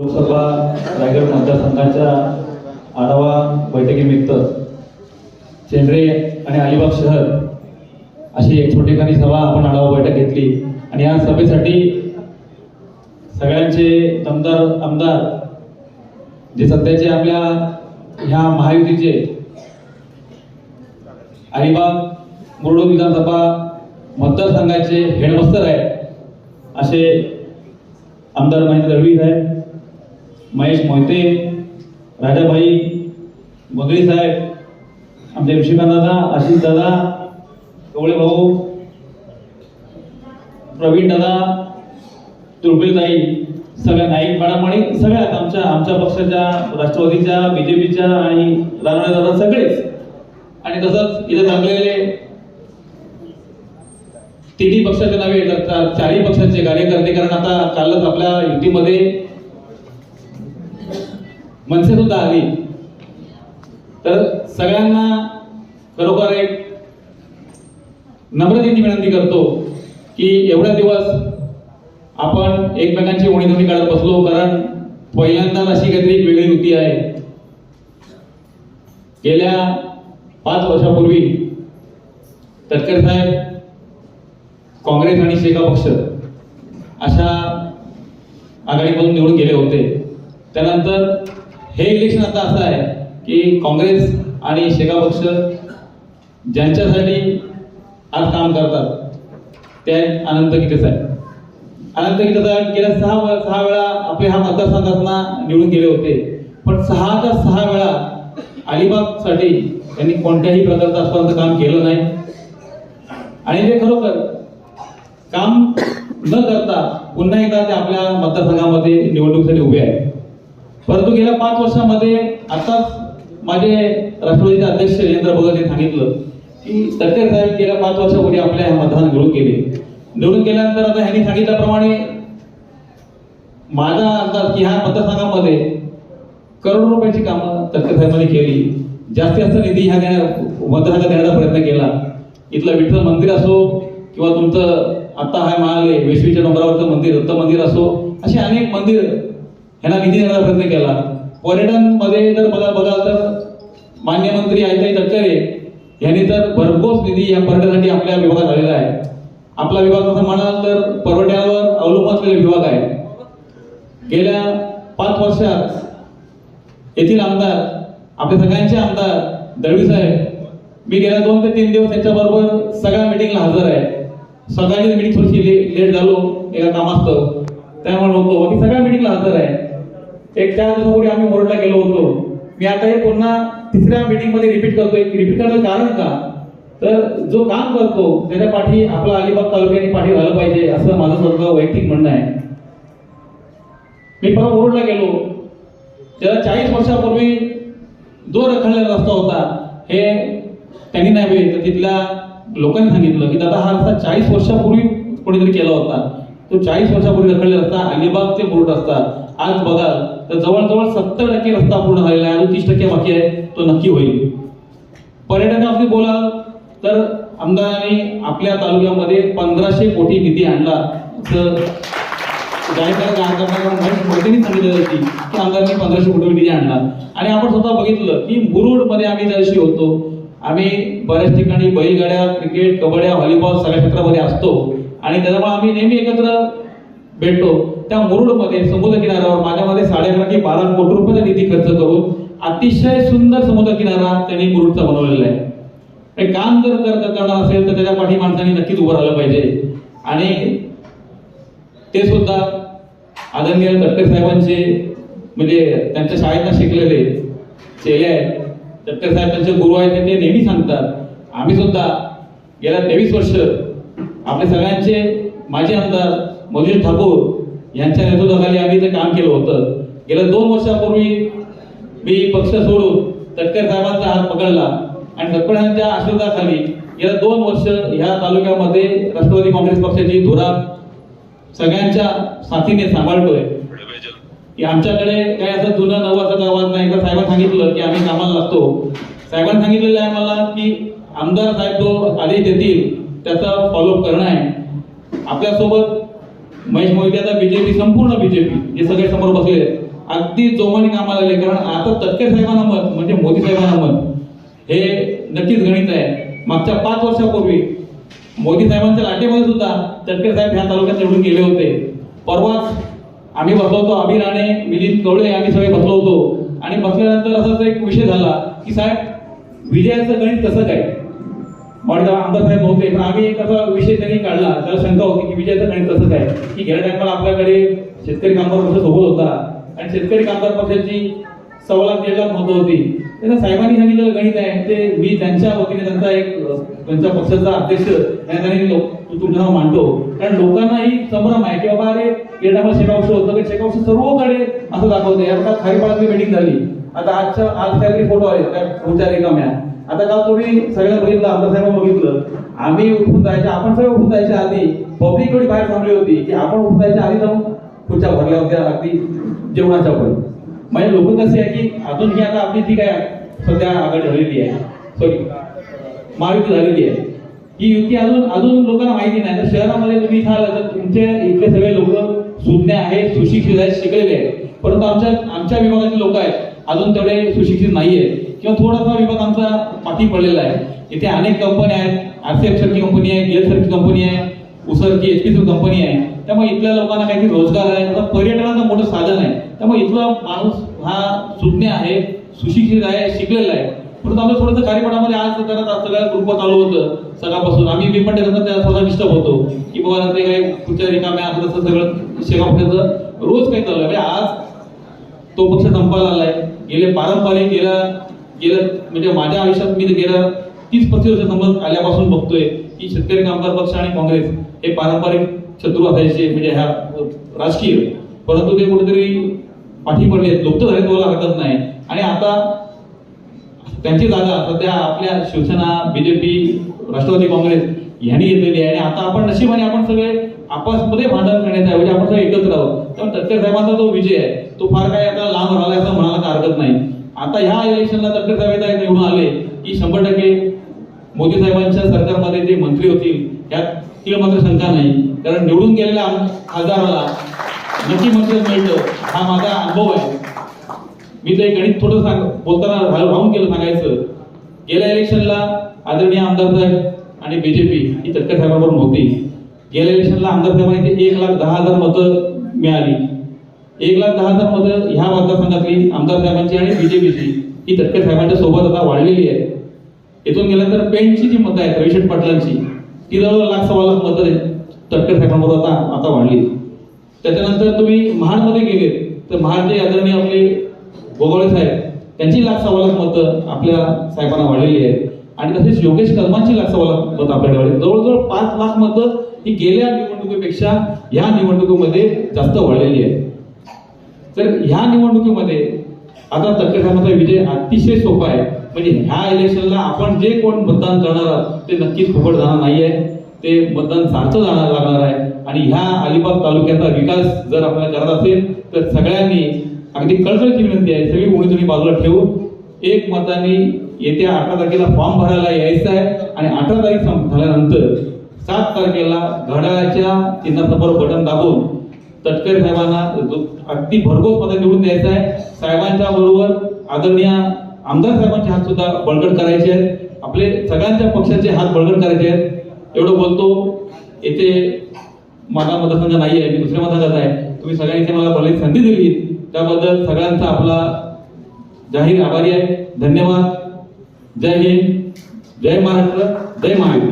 लोकसभा रायगड मतदारसंघाच्या आढावा बैठकीनिमित्त चेंद्रे आणि अलिबाग शहर अशी एक छोटेखानी सभा आपण आढावा बैठक घेतली. आणि या सभेसाठी सगळ्यांचे दमदार आमदार जे सध्याचे आपल्या ह्या महायुतीचे अलिबाग मुरडू विधानसभा मतदारसंघाचे हेडमास्तर आहेत असे आमदार महेंद्र दळवी साहेब महेश मोहिते राजाभाई बगडी साहेब आमचे ऋषिकांत दादा आशिष दादा कवळे भाऊ प्रवीण दादा तुळपेताई सगळ्या नाईक मॅडम आणि सगळ्यात आमच्या आमच्या पक्षाच्या राष्ट्रवादीच्या बीजेपीच्या आणि रानडे दादा सगळेच. आणि तसंच इथे जमलेले तिन्ही पक्षाचे नव्हे तर चारही पक्षाचे कार्यकर्ते कारण आता कालच आपल्या युतीमध्ये मनसे सुद्धा आली तर सगळ्यांना खरोखर एक नम्रतेची विनंती करतो की एवढ्या दिवस आपण एकमेकांची उणीधुणी काढत बसलो कारण पहिल्यांदाच अशी काहीतरी वेगळी युती आहे. गेल्या पाच वर्षापूर्वी तटकरे साहेब काँग्रेस आणि शेका पक्ष अशा आघाडीमधून निवडून गेले होते. त्यानंतर हे इलेक्शन आता असं आहे की काँग्रेस आणि शेगा पक्ष ज्यांच्यासाठी आज काम करतात ते अनंत गिते आहे अनंत गिते गेल्या सहा वे- सहा वेळा आपल्या ह्या मतदारसंघातना निवडून गेले होते. पण सहाच्या सहा वेळा अलिबागसाठी त्यांनी कोणत्याही प्रकारचं आजपर्यंत काम केलं नाही. आणि ते खरोखर काम न करता पुन्हा एकदा ते आपल्या मतदारसंघामध्ये निवडणुकीसाठी उभे आहेत. परंतु गेल्या पाच वर्षामध्ये आताच माझे राष्ट्रवादीचे अध्यक्ष शैलेंद्र भगत हे सांगितलं की तटकर साहेब गेल्या पाच वर्षापूर्वी आपल्या ह्या मतदान निवडून गेले. निवडून गेल्यानंतर आता ह्यांनी सांगितल्याप्रमाणे माझा अंदाज की ह्या मतदारसंघामध्ये करोडो रुपयाची कामं तटकर साहेबांनी केली. जास्तीत जास्त निधी ह्या मतदारसंघात देण्याचा प्रयत्न केला. इथलं विठ्ठल मंदिर असो किंवा तुमचं आता हाय म्हणाले वेशवीच्या डोंगरावरचं मंदिर दत्त मंदिर असो असे अनेक मंदिर यांना निधी देण्याचा प्रयत्न केला? पर्यटनमध्ये जर बघा बघाल तर मान्य मंत्री आईताई तटकरे यांनी तर भरघोस निधी या पर्यटनासाठी आपल्या विभागात आलेला आहे. आपला विभाग जसं म्हणाल तर पर्यटनावर अवलंबून असलेला विभाग आहे. गेल्या पाच वर्षात येथील आमदार आपले सगळ्यांचे आमदार दळवी साहेब मी गेल्या दोन ते तीन दिवस त्यांच्याबरोबर सगळ्या मिटिंगला हजर आहे. सकाळची मिटिंग थोडीशी ले- लेट झालो एका कामास्तव. त्यामुळे होतो बाकी सगळ्या मिटिंगला हजर आहे. एक चार दिवसापूर्वी आम्ही मोरडला गेलो होतो. मी आता हे पुन्हा तिसऱ्या मीटिंगमध्ये रिपीट करतोय. रिपीट करण्याचं कारण का? तर जो काम करतो त्याच्या पाठी आपला अलिबाग तालुक्याने पाठी व्हायला पाहिजे असं माझं स्वतः वैयक्तिक म्हणणं आहे. मी परवा मुरुडला गेलो. त्याला चाळीस वर्षापूर्वी जो रखडलेला रस्ता होता हे त्यांनी नाही तर तिथल्या लोकांनी सांगितलं की दादा हा रस्ता चाळीस वर्षापूर्वी कोणीतरी केला होता. तो चाळीस वर्षापूर्वी रखडलेला रस्ता अलिबाग ते मुरुड आज बघाल तर जवळजवळ सत्तर टक्के रस्ता पूर्ण झालेला आहे आणि तीस टक्के बाकी आहे तो नक्की होईल. पर्यटनाबाबतीत बोलाल तर आमदारांनी आपल्या तालुक्यामध्ये पंधराशे कोटी निधी आणला. असं गायकर होती की आमदारांनी पंधराशे कोटी निधी आणला. आणि आपण स्वतः बघितलं की मुरुडमध्ये आम्ही त्या होतो. आम्ही बऱ्याच ठिकाणी बैलगाड्या क्रिकेट कबड्ड्या व्हॉलीबॉल सगळ्या क्षेत्रामध्ये असतो. आणि त्याच्यामुळे आम्ही नेहमी एकत्र भेटतो. त्या मुरुडमध्ये समुद्र किनाऱ्यावर माझ्यामध्ये साडे अकरा ते बारा कोटी रुपयाचा निधी खर्च करून अतिशय सुंदर समुद्र किनारा त्यांनी मुरुडचा बनवलेला आहे. काम जर करणार असेल तर त्याच्या पाठी माणसाने नक्कीच उभं राहिलं पाहिजे. आणि ते सुद्धा आदरणीय तटकर साहेबांचे म्हणजे त्यांच्या शाळेत शिकलेले चेले आहेत. तटकर साहेब त्यांचे गुरु आहेत ते नेहमी सांगतात. आम्ही सुद्धा गेल्या तेवीस वर्ष आपले सगळ्यांचे माजी आमदार मधुर ठाकूर यांच्या नेतृत्वाखाली आम्ही ते काम केलं होतं. गेल्या दोन वर्षापूर्वी मी पक्ष सोडून तटकर साहेबांचा हात पकडला आणि तटकरांच्या आशीर्वादाखाली गेल्या दोन वर्ष ह्या तालुक्यामध्ये राष्ट्रवादी काँग्रेस पक्षाची धुरा सगळ्यांच्या साथीने सांभाळतोय. की आमच्याकडे काय असं जुनं नवं असं आवाज नाही. तर साहेबांनी सांगितलं की आम्ही कामाला लागतो. साहेबांनी सांगितलेलं आहे मला की आमदार साहेब तो आदेश देतील. त्याचा फॉलोअप करणं आहे. आपल्यासोबत महेश मोहिते आता बीजेपी संपूर्ण बीजेपी जे सगळे समोर बसले. आहेत अगदी जोमाने कामाला लागले कारण आता तटकरे साहेबांना मत म्हणजे मोदी साहेबांना मत हे नक्कीच गणित आहे. मागच्या पाच वर्षापूर्वी मोदी साहेबांच्या लाटेमध्ये सुद्धा तटकरे साहेब ह्या तालुक्यात निवडून गेले होते. परवाच आम्ही बसलो होतो अभि राणे मिलिंद कवळे आम्ही सगळे बसलो होतो. आणि बसल्यानंतर असाच एक विषय झाला की साहेब विजयाचं गणित कसं काय? आणि आंबासाहेब आमदार पण आम्ही एक असा विषय त्यांनी काढला. त्याला शंका होती की विजयाचं गणित तसंच आहे की गेल्या टायमाला आपल्याकडे शेतकरी कामगार पक्ष सोबत होता. आणि शेतकरी कामगार पक्षाची सव्वा लाख दीड लाख मतं होती. त्यांना साहेबांनी सांगितलेलं गणित आहे. ते मी त्यांच्या वतीने त्यांचा एक त्यांच्या पक्षाचा अध्यक्ष त्यांनी ठिकाणी तुमचं नाव मांडतो. कारण लोकांनाही संभ्रम आहे की बाबा अरे गेल्या टायमाला शेकावश होतं की शेकावश सर्वकडे असं दाखवते आता खारीपाडातली मीटिंग झाली. आता आजच्या आज काहीतरी फोटो आहेत त्या पुढच्या रिकाम्या. आता काल तुम्ही सगळ्यांना बघितलं आमदार साहेब बघितलं. आम्ही उठून जायच्या आपण सगळे उठून जायच्या आधी पब्लिक एवढी बाहेर थांबली होती की आपण उठून जायच्या आधी जाऊन खुर्च्या भरल्या होत्या अगदी जेवणाच्या पण. म्हणजे लोक कसे आहे की अजून ही आता आपली जी काय सध्या आघाडी झालेली आहे सॉरी महायुती झालेली आहे. ही युती अजून अजून लोकांना माहिती नाही. तर शहरामध्ये तुम्ही खाल तर तुमचे इथले सगळे लोक सुज्ञ आहेत सुशिक्षित आहेत शिकलेले आहेत. परंतु आमच्या आमच्या विभागातील लोक आहेत अजून तेवढे सुशिक्षित आहे किंवा थोडासा विभाग आमचा पाठी पडलेला आहे. इथे अनेक कंपन्या आहेत. आरसीएफ सारखी कंपनी आहे गेल सारखी कंपनी आहे उसरची एच पी कंपनी आहे. त्यामुळे इथल्या लोकांना काहीतरी रोजगार आहे. आता पर्यटनाचं मोठं साधन आहे. त्यामुळे इथला माणूस हा सुज्ञ आहे सुशिक्षित आहे शिकलेला आहे. परंतु आमचं थोडंसं कार्यपणामध्ये आज जरा सगळ्या ग्रुप चालू होतं. सकाळपासून आम्ही मी पण त्याचा त्या थोडा डिस्टर्ब होतो. की बाबा ते काही पुढच्या रिकाम्या असं तसं सगळं शेगाव पक्षाचं रोज काही चालू आहे. म्हणजे आज तो पक्ष संपायला आलाय गेले पारंपरिक गेल्या गेलं म्हणजे माझ्या आयुष्यात मी गेल्या तीस पस्तीस वर्ष समज आल्यापासून बघतोय की शेतकरी कामगार पक्ष आणि काँग्रेस हे पारंपरिक शत्रू असायचे म्हणजे ह्या राजकीय परंतु ते कुठेतरी पाठी पडले. लुप्त झाले तुम्हाला हरकत नाही. आणि आता त्यांची जागा सध्या आपल्या शिवसेना बीजेपी राष्ट्रवादी काँग्रेस यांनी घेतलेली आहे. आणि आता आपण नशिबाने आपण सगळे आपसमध्ये भांडण करण्याच्या आपण सगळे एकत्र आहोत. त्यामुळे तटकरे साहेबांचा जो विजय आहे. तो फार काही आता लांब राहिला असं म्हणायला काही हरकत नाही. आता ह्या इलेक्शनला तटकरे साहेब निवडून आले की शंभर टक्के मोदी साहेबांच्या सरकारमध्ये जे मंत्री होतील त्यात तिला मात्र शंका नाही. कारण निवडून गेलेल्या खासदाराला नक्की मंत्री मिळतं. हा माझा अनुभव आहे. मी ते गणित थोडं सांग बोलताना राहून राहून गेलं सांगायचं. गेल्या इलेक्शनला आदरणीय आमदार साहेब आणि बी जे पी ही तटकरे साहेबांबरोबर होती गेल्या इलेक्शनला आमदार साहेबांनी एक लाख दहा हजार मतं मिळाली. एक लाख दहा हजार मतं ह्या मतदारसंघातली आमदार साहेबांची आणि पीची ही तटकरे साहेबांच्या सोबत आता वाढलेली आहे. इथून गेल्यानंतर पेंटची जी मतं आहेत रविशेठ पाटलांची ती जवळ लाख सव्वा लाख मतं आहेत. तटकरे साहेबांबरोबर आता आता वाढली. त्याच्यानंतर तुम्ही महाडमध्ये गेले तर महाडचे आदरणीय आपले गोगोळे साहेब त्यांची लाख सव्वा लाख मतं आपल्या साहेबांना वाढलेली आहेत. आणि तसेच योगेश कदमांची लाख मत आपल्याकडे. म्हणजे जवळजवळ पाच लाख मतं ही गेल्या निवडणुकीपेक्षा या निवडणुकीमध्ये जास्त वाढलेली आहे तर ह्या निवडणुकीमध्ये आता तटकरे विजय अतिशय सोपा आहे. म्हणजे ह्या इलेक्शनला आपण जे कोण मतदान करणार आहात ते नक्कीच फुकट जाणार नाही आहे ते मतदान सारखं जाणार लागणार आहे. आणि ह्या अलिबाग तालुक्याचा विकास जर आपल्याला करत असेल तर सगळ्यांनी अगदी कळकळची विनंती आहे. सगळी कोणीतरी बाजूला ठेवून एक मताने येत्या अठरा तारखेला फॉर्म भरायला यायचं आहे आणि अठरा तारीख झाल्यानंतर सात तारखेला घड्याळाच्या चिन्हासमोर बटन दाबून तटकरे साहेबांना अगदी भरघोस मध्ये निवडून द्यायचं आहे. साहेबांच्या बरोबर आदरणीय आमदार साहेबांचे हात सुद्धा बळकट करायचे आहेत. आपले सगळ्यांच्या पक्षाचे हात बळकट करायचे आहेत. एवढं बोलतो. येथे माझा मतदारसंघ नाही आहे मी दुसऱ्या मतदारसंघात आहे. तुम्ही सगळ्यांनी मला बोलायची संधी दिली त्याबद्दल सगळ्यांचा आपला जाहीर आभारी आहे. धन्यवाद. जय हिंद. जय महाराष्ट्र. जय महावीर.